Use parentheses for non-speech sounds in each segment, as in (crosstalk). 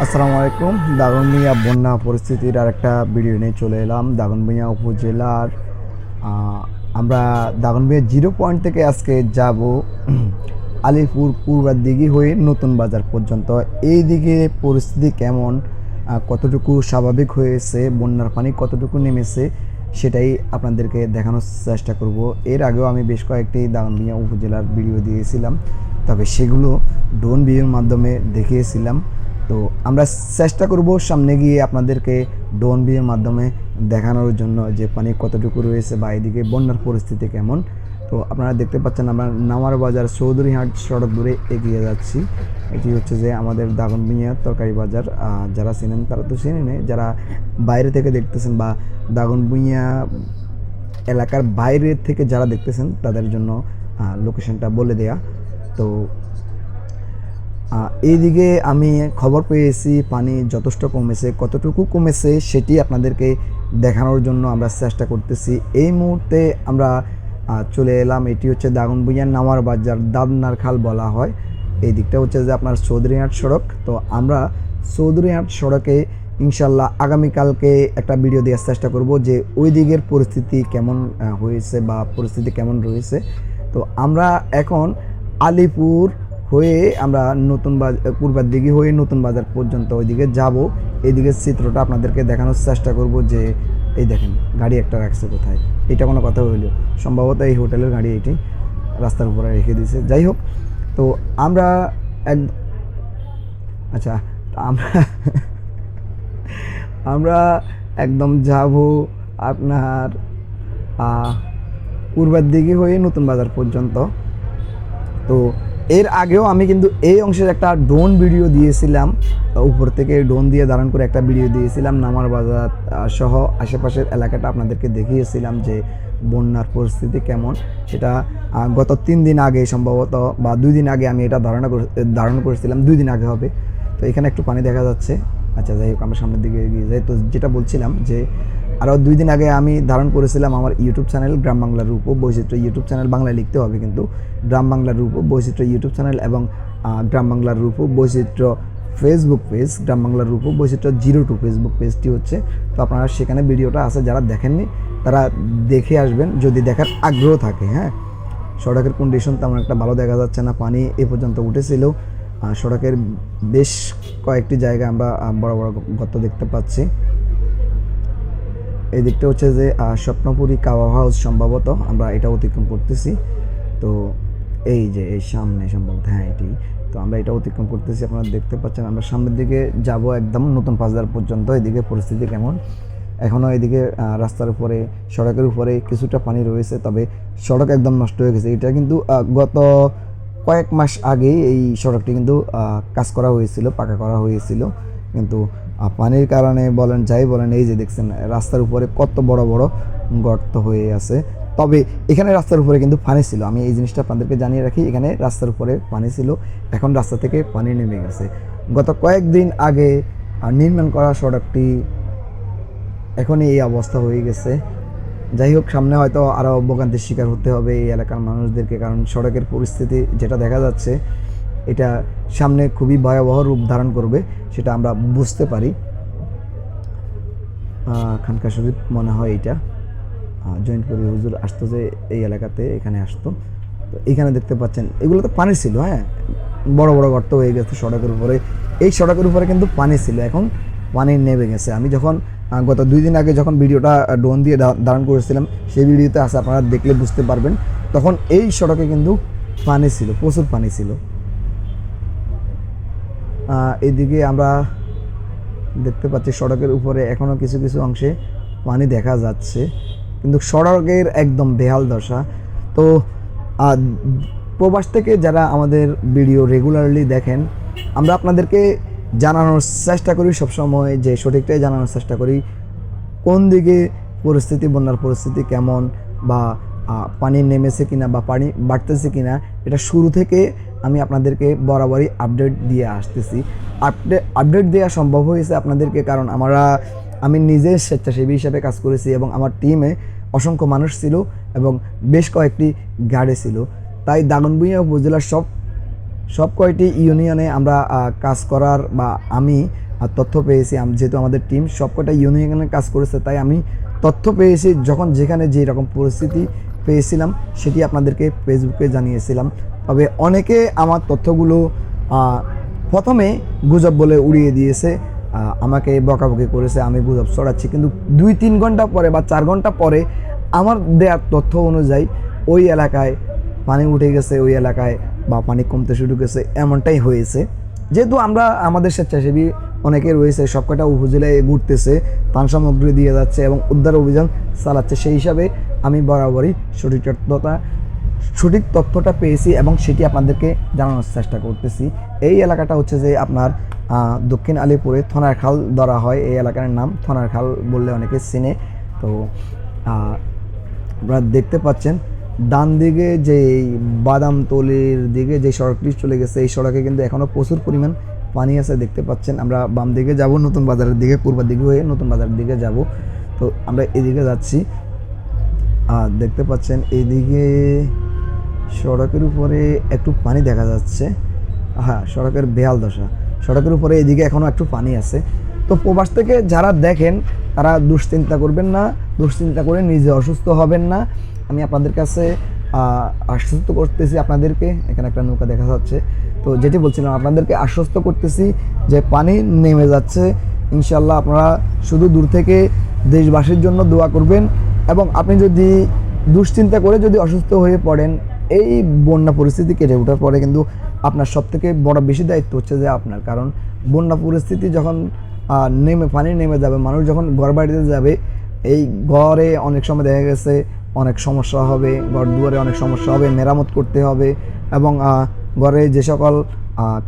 আসসালামু আলাইকুম। দাগনভূঞা বন্যা পরিস্থিতির আর একটা ভিডিও নিয়ে চলে এলাম। দাগনভূঞা উপজেলার আমরা দাগনভূঞা জিরো পয়েন্ট থেকে আজকে যাব (clears throat) আলিপুর পূর্বার দিকে হয়ে নতুন বাজার পর্যন্ত। এই দিকে পরিস্থিতি কেমন? কতটুকু স্বাভাবিক হয়েছে? বন্যার পানি কতটুকু নেমেছে? সেটাই আপনাদেরকে দেখানোর চেষ্টা করব। এর আগেও আমি বেশ কয়েকটি দাগনভূঞা উপজেলার ভিডিও দিয়েছিলাম। তবে সেগুলো ড্রোন ভিডিওর মাধ্যমে দেখিয়েছিলাম। তো আমরা চেষ্টা করব সামনে গিয়ে আপনাদেরকে ড্রোন ভিডিওর মাধ্যমে দেখানোর জন্য যে পানি কতটুকু রয়েছে বা এদিকে বন্যার পরিস্থিতি কেমন। তো আপনারা দেখতে পাচ্ছেন আমরা নামার বাজার চৌধুরীহাট সড়ক ধরে এগিয়ে যাচ্ছি। এটি হচ্ছে যে আমাদের দাগনবিনিয়া তরকারি বাজার। যারা চেনেন তারা তো চেনেন যারা বাইরে থেকে দেখতেছেন বা দাগনভূঞা এলাকার বাইরে থেকে যারা দেখতেছেন তাদের জন্য লোকেশনটা বলে দেয়া। তো এইদিকে আমি খবর পেয়েছি, পানি যথেষ্ট কমেছে। কতটুকু কমেছে সেটি আপনাদেরকে দেখানোর জন্য আমরা চেষ্টা করতেছি। এই মুহূর্তে আমরা চলে এলাম। এটি হচ্ছে দাগনভূঞার নামার বাজার দাদনার খাল বলা হয়। এই দিকটা হচ্ছে যে আপনার চৌধুরীহাট সড়ক। তো আমরা চৌধুরীহাট সড়কে ইনশাল্লাহ আগামীকালকে একটা ভিডিও দেওয়ার চেষ্টা করব যে ওই দিকের পরিস্থিতি কেমন হয়েছে বা পরিস্থিতি কেমন রয়েছে। তো আমরা এখন আলিপুর হয়ে আমরা নতুন বাজার পূর্বার দিকে হয়ে নতুন বাজার পর্যন্ত ওইদিকে যাব। এইদিকে চিত্রটা আপনাদেরকে দেখানোর চেষ্টা করব যে, এই দেখেন, গাড়ি একটা রাখছে কোথায়? এটা কোনো কথা হইল। সম্ভবত এই হোটেলের গাড়ি এটি রাস্তার উপরে রেখে দিয়েছে। যাই হোক, তো আমরা এক আচ্ছা আমরা আমরা একদম যাব আপনার পূর্বের দিকে হয়ে নতুন বাজার পর্যন্ত। তো এর আগেও আমি কিন্তু এই অংশের একটা ড্রোন ভিডিও দিয়েছিলাম। উপর থেকে ড্রোন দিয়ে ধারণ করে একটা ভিডিও দিয়েছিলাম নামার বাজার সহ আশেপাশের এলাকাটা আপনাদেরকে দেখিয়েছিলাম যে বন্যার পরিস্থিতি কেমন। সেটা গত তিন দিন আগে সম্ভবত বা দুই দিন আগে আমি এটা ধারণা ধারণ করেছিলাম, দুই দিন আগে হবে। তো এখানে একটু পানি দেখা যাচ্ছে। আচ্ছা যাই হোক, আমরা সামনের দিকে এগিয়ে যাই। তো যেটা বলছিলাম যে আরও দুই দিন আগে আমি ধারণ করেছিলাম আমার ইউটিউব চ্যানেল গ্রাম বাংলার রূপ ও বৈচিত্র্য। ইউটিউব চ্যানেল বাংলায় লিখতে হবে কিন্তু গ্রাম বাংলার রূপ ও বৈচিত্র্য ইউটিউব চ্যানেল এবং গ্রাম বাংলার রূপ ও বৈচিত্র্য ফেসবুক পেজ গ্রাম বাংলার রূপ ও বৈচিত্র্য জিরো টু ফেসবুক পেজটি হচ্ছে। তো আপনারা সেখানে ভিডিওটা আছে যারা দেখেননি, তারা দেখে আসবেন যদি দেখার আগ্রহ থাকে হ্যাঁ। সড়কের কন্ডিশন তেমন একটা ভালো দেখা যাচ্ছে না, পানি এ পর্যন্ত উঠেছিল। সড়কের বেশ কয়েকটি জায়গায় আমরা বড় বড় গর্ত দেখতে পাচ্ছি। এই দিকটা হচ্ছে যে স্বপ্নপুরী কাওয়া হাউস সম্ভবত, আমরা এটা অতিক্রম করতেছি। তো এই যে, এই সামনে সম্ভবত হ্যাঁ এটি। তো আমরা এটা অতিক্রম করতেছি, আপনারা দেখতে পাচ্ছেন, আমরা সামনের দিকে যাব একদম নতুন পাঁচদার পর্যন্ত, এদিকে পরিস্থিতি কেমন। এখনও এদিকে রাস্তার উপরে, সড়কের উপরে কিছুটা পানি রয়েছে, তবে সড়ক একদম নষ্ট হয়ে গেছে। এটা কিন্তু গত কয়েক মাস আগেই এই সড়কটি কিন্তু কাজ করা হয়েছিল, পাকা করা হয়েছিল। কিন্তু পানির কারণে বলেন, যাই বলেন, এই যে দেখছেন, রাস্তার উপরে কত বড় বড় গর্ত হয়ে আছে। তবে এখানে রাস্তার উপরে কিন্তু পানি ছিল। আমি এই জিনিসটা আপনাদেরকে জানিয়ে রাখি, এখানে রাস্তার উপরে পানি ছিল। এখন রাস্তা থেকে পানি নেমে গেছে। গত কয়েকদিন আগে নির্মাণ করা সড়কটি এখনই এই অবস্থা হয়ে গেছে। যাই হোক, সামনে হয়তো আরও ভোগান্তির শিকার হতে হবে এই এলাকার মানুষদেরকে, কারণ সড়কের পরিস্থিতি যেটা দেখা যাচ্ছে এটা সামনে খুবই ভয়াবহ রূপ ধারণ করবে, সেটা আমরা বুঝতে পারি। খানকা শরীফ মনে হয় এটা জয়েন্টপুরি হুজুর আসতো যে এই এলাকাতে, এখানে আসতো। তো এইখানে দেখতে পাচ্ছেন, এগুলো তো পানি ছিল হ্যাঁ? বড় বড় গর্ত হয়ে গেছে সড়কের উপরে। এই সড়কের উপরে কিন্তু পানি ছিল, এখন পানি নেমে গেছে। আমি যখন গত দুই দিন আগে যখন ভিডিওটা ড্রোন দিয়ে ধারণ করেছিলাম, সেই ভিডিওতে আছে, আপনারা দেখলে বুঝতে পারবেন। তখন এই সড়কে কিন্তু পানি ছিল, প্রচুর পানি ছিল। এদিকে আমরা দেখতে পাচ্ছি সড়কের উপরে এখনও কিছু কিছু অংশে পানি দেখা যাচ্ছে। কিন্তু সড়কের একদম বেহাল দশা। তো প্রবাস থেকে যারা আমাদের ভিডিও রেগুলারলি দেখেন, আমরা আপনাদেরকে জানানোর চেষ্টা করি সবসময় যে সঠিকটাই জানানোর চেষ্টা করি। কোন দিকে পরিস্থিতি, বন্যার পরিস্থিতি কেমন বা পানি নেমেছে কিনা বা পানি বাড়তেছে কিনা, এটা শুরু থেকে আমি আপনাদেরকে বরাবরই আপডেট দিয়ে আসতেছি। আপডেট আপডেট দেওয়া সম্ভব হয়েছে আপনাদেরকে কারণ আমরা, আমি নিজে স্বেচ্ছাসেবী হিসাবে কাজ করেছি এবং আমার টিমে অসংখ্য মানুষ ছিল এবং বেশ কয়েকটি গাড়ি ছিল। তাই দাগনভূঞা উপজেলার সব সব কয়টি ইউনিয়নে আমরা কাজ করার বা আমি তথ্য পেয়েছি। যেহেতু আমাদের টিম সব কয়টা ইউনিয়নে কাজ করেছে, তাই আমি তথ্য পেয়েছি যখন যেখানে যে রকম পরিস্থিতি পেয়েছিলাম, সেটি আপনাদেরকে ফেসবুকে জানিয়েছিলাম। তবে অনেকে আমার তথ্যগুলো প্রথমে গুজব বলে উড়িয়ে দিয়েছে আমাকে বকাবকি করেছে, আমি গুজব ছড়াচ্ছি। কিন্তু দুই তিন ঘণ্টা পরে বা চার ঘণ্টা পরে আমার দেওয়ার তথ্য অনুযায়ী ওই এলাকায় পানি উঠে গেছে, ওই এলাকায় বা পানি কমতে শুরু করেছে, এমনটাই হয়েছে। যেহেতু আমরা আমাদের স্বেচ্ছাসেবী অনেকে রয়েছে, সবকটা উপজেলায় ঘুরতেছে, ত্রাণ সামগ্রী দিয়ে যাচ্ছে এবং উদ্ধার অভিযান চালাচ্ছে, সেই হিসাবে আমি বরাবরই সঠিক তথ্যটা সঠিক তথ্যটা পেয়েছি এবং সেটি আপনাদেরকে জানানোর চেষ্টা করতেছি। এই এলাকাটা হচ্ছে যে আপনার দক্ষিণ আলিপুরে থনার খাল ধরা হয়। এই এলাকার নাম থনার খাল বললে অনেকে চিনে। তো আপনারা দেখতে পাচ্ছেন, ডান দিকে যে বাদামতলির দিকে যে সড়কটি চলে গেছে, এই সড়কে কিন্তু এখনও প্রচুর পরিমাণ পানি আছে দেখতে পাচ্ছেন। আমরা বাম দিকে যাব, নতুন বাজারের দিকে পূর্ব দিকে হয়ে নতুন বাজারের দিকে যাব। তো, আমরা এদিকে যাচ্ছি। আর দেখতে পাচ্ছেন এইদিকে সড়কের উপরে একটু পানি দেখা যাচ্ছে। হ্যাঁ সড়কের বেহাল দশা। সড়কের উপরে এদিকে এখনও একটু পানি আছে। তো প্রবাস থেকে যারা দেখেন, তারা দুশ্চিন্তা করবেন না, দুশ্চিন্তা করে নিজে অসুস্থ হবেন না। আমি আপনাদের কাছে আশ্বস্ত করতেছি আপনাদেরকে, এখানে একটা নৌকা দেখা যাচ্ছে। তো যেটি বলছিলাম, আপনাদেরকে আশ্বস্ত করতেছি যে পানি নেমে যাচ্ছে। ইনশাল্লাহ আপনারা শুধু দূর থেকে দেশবাসীর জন্য দোয়া করবেন। এবং আপনি যদি দুশ্চিন্তা করে যদি অসুস্থ হয়ে পড়েন, এই বন্যা পরিস্থিতি কেটে ওঠার পরে কিন্তু আপনার সব থেকে বড় বেশি দায়িত্ব হচ্ছে যে আপনার। কারণ বন্যা পরিস্থিতি যখন নেমে, পানি নেমে যাবে, মানুষ যখন ঘর বাড়িতে যাবে, এই ঘরে অনেক সময় দেখা গেছে, অনেক সমস্যা হবে, ঘর দুয়ারে অনেক সমস্যা হবে, মেরামত করতে হবে এবং ঘরে যে সকল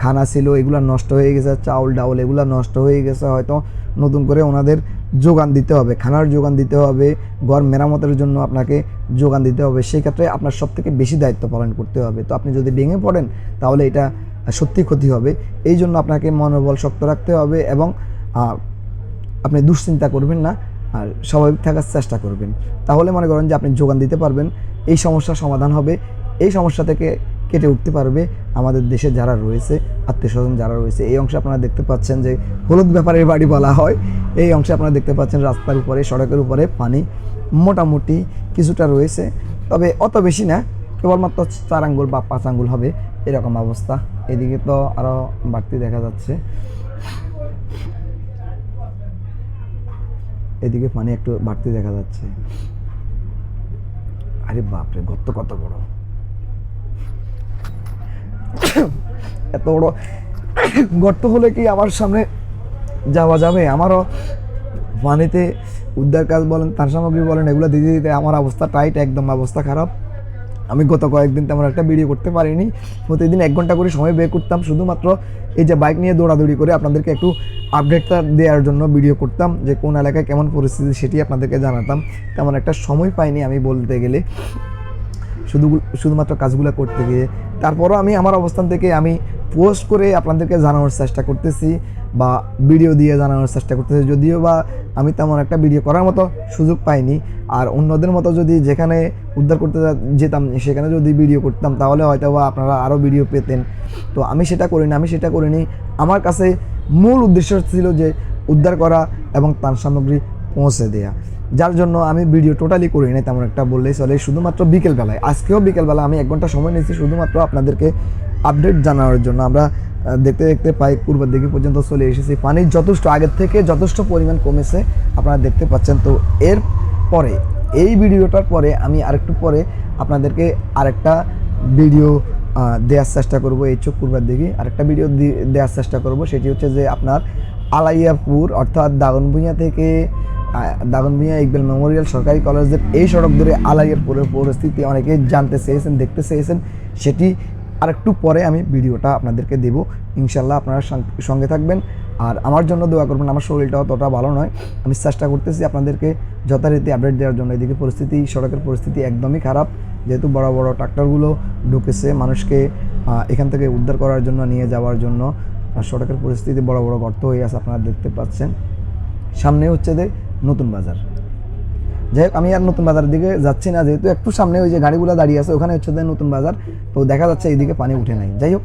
খানা ছিল, এগুলো নষ্ট হয়ে গেছে, চাউল, ডাউল, এগুলো নষ্ট হয়ে গেছে, হয়তো নতুন করে ওনাদের যোগান দিতে হবে, খানার যোগান দিতে হবে ঘর মেরামতের জন্য আপনাকে যোগান দিতে হবে। সেই ক্ষেত্রে আপনার সব থেকে বেশি দায়িত্ব পালন করতে হবে। তো আপনি যদি ভেঙে পড়েন, তাহলে এটা সত্যি ক্ষতি হবে। এই জন্য আপনাকে মনোবল শক্ত রাখতে হবে এবং আপনি দুশ্চিন্তা করবেন না, আর স্বাভাবিক থাকার চেষ্টা করবেন। তাহলে মনে করেন যে আপনি যোগান দিতে পারবেন। এই সমস্যার সমাধান হবে। এই সমস্যা থেকে কেটে উঠতে পারবে আমাদের দেশে যারা রয়েছে আত্মীয় স্বজন যারা রয়েছে। এই অংশে আপনারা দেখতে পাচ্ছেন যে হলুদ ব্যাপারের বাড়ি বলা হয়। এই অংশে আপনারা দেখতে পাচ্ছেন রাস্তার উপরে, সড়কের উপরে পানি মোটামুটি কিছুটা রয়েছে। তবে অত বেশি না, কেবলমাত্র চার আঙ্গুল বা পাঁচ আঙ্গুল হবে এরকম অবস্থা। এদিকে তো আরও বাড়তি দেখা যাচ্ছে। এদিকে পানি একটু বাড়তি দেখা যাচ্ছে। আরে বাপরে, গর্ত কত বড়। (coughs) এত বড় (coughs) গর্ত হলে কি আমার সামনে যাওয়া যাবে? আমারও পানিতে উদ্ধার কাজ বলেন, তার সামগ্রী বলেন, এগুলো দিতে দিতে আমার অবস্থা টাইট একদম অবস্থা খারাপ। আমি গত কয়েকদিন তেমন একটা ভিডিও করতে পারিনি। প্রতিদিন এক ঘণ্টা করে সময় বের করতাম। শুধুমাত্র এই যে বাইক নিয়ে দৌড়াদৌড়ি করে আপনাদেরকে একটু আপডেটটা দেওয়ার জন্য ভিডিও করতাম, যে কোন এলাকায় কেমন পরিস্থিতি সেটি আপনাদেরকে জানাতাম। তেমন একটা সময় পাইনি আমি বলতে গেলে। শুধু শুধুমাত্র কাজগুলো করতে গিয়ে। তারপরও আমি আমার অবস্থান থেকে আমি পোস্ট করে আপনাদেরকে জানানোর চেষ্টা করতেছি বা ভিডিও দিয়ে জানানোর চেষ্টা করতেছি। যদিও বা আমি তেমন একটা ভিডিও করার মতো সুযোগ পাইনি। আর অন্যদের মতো যদি যেখানে উদ্ধার করতে যেতাম, সেখানে যদি ভিডিও করতাম, তাহলে হয়তো বা আপনারা আরও ভিডিও পেতেন। তো আমি সেটা করিনি, আমি সেটা করিনি। আমার কাছে মূল উদ্দেশ্য ছিল যে উদ্ধার করা এবং তার সামগ্রী পৌঁছে দেয়া। যার জন্য আমি ভিডিও টোটালি করি নাই তেমন একটা বললেই চলে। শুধুমাত্র বিকেলবেলায়। আজকেও বিকেলবেলা আমি এক ঘণ্টা সময় নিয়েছি শুধুমাত্র আপনাদেরকে আপডেট জানানোর জন্য। আমরা দেখতে দেখতে প্রায় পূর্বের দিকে পর্যন্ত চলে এসেছি। পানি যথেষ্ট আগের থেকে যথেষ্ট পরিমাণ কমেছে, আপনারা দেখতে পাচ্ছেন। তো এর পরে, এই ভিডিওটার পরে আমি আরেকটু পরে আপনাদেরকে আরেকটা ভিডিও দেওয়ার চেষ্টা করব। এই চোখ পূর্বের দিকে আরেকটা ভিডিও দেওয়ার চেষ্টা করব। সেটি হচ্ছে যে আপনার আলাইয়াপুর, অর্থাৎ দাগনভূঞা থেকে দাগনভূঞা ইকবাল মেমোরিয়াল সরকারি কলেজের এই সড়ক ধরে আলাইয়ারপুরের পরিস্থিতি অনেকে জানতে চেয়েছেন, দেখতে চেয়েছেন। সেটি আরেকটু পরে আমি ভিডিওটা আপনাদেরকে দেব। ইনশাল্লাহ আপনারা সঙ্গে থাকবেন। আর আমার জন্য দোয়া করবেন, আমার শরীরটা অতটা ভালো নয়। আমি চেষ্টা করতেছি আপনাদেরকে যথারীতি আপডেট দেওয়ার জন্য। এদিকে পরিস্থিতি, সড়কের পরিস্থিতি একদমই খারাপ। যেহেতু বড় বড় ট্রাক্টরগুলো ঢুকেছে মানুষকে এখান থেকে উদ্ধার করার জন্য, নিয়ে যাওয়ার জন্য। আর সড়কের পরিস্থিতি বড় বড় গর্ত হয়ে আছে আপনারা দেখতে পাচ্ছেন। সামনে হচ্ছে যে নতুন বাজার। যাই হোক, আমি আর নতুন বাজারের দিকে যাচ্ছি না, যেহেতু একটু সামনে ওই যে গাড়িগুলো দাঁড়িয়ে আছে, ওখানে হচ্ছে যে নতুন বাজার। তো দেখা যাচ্ছে এইদিকে পানি উঠে নাই। যাই হোক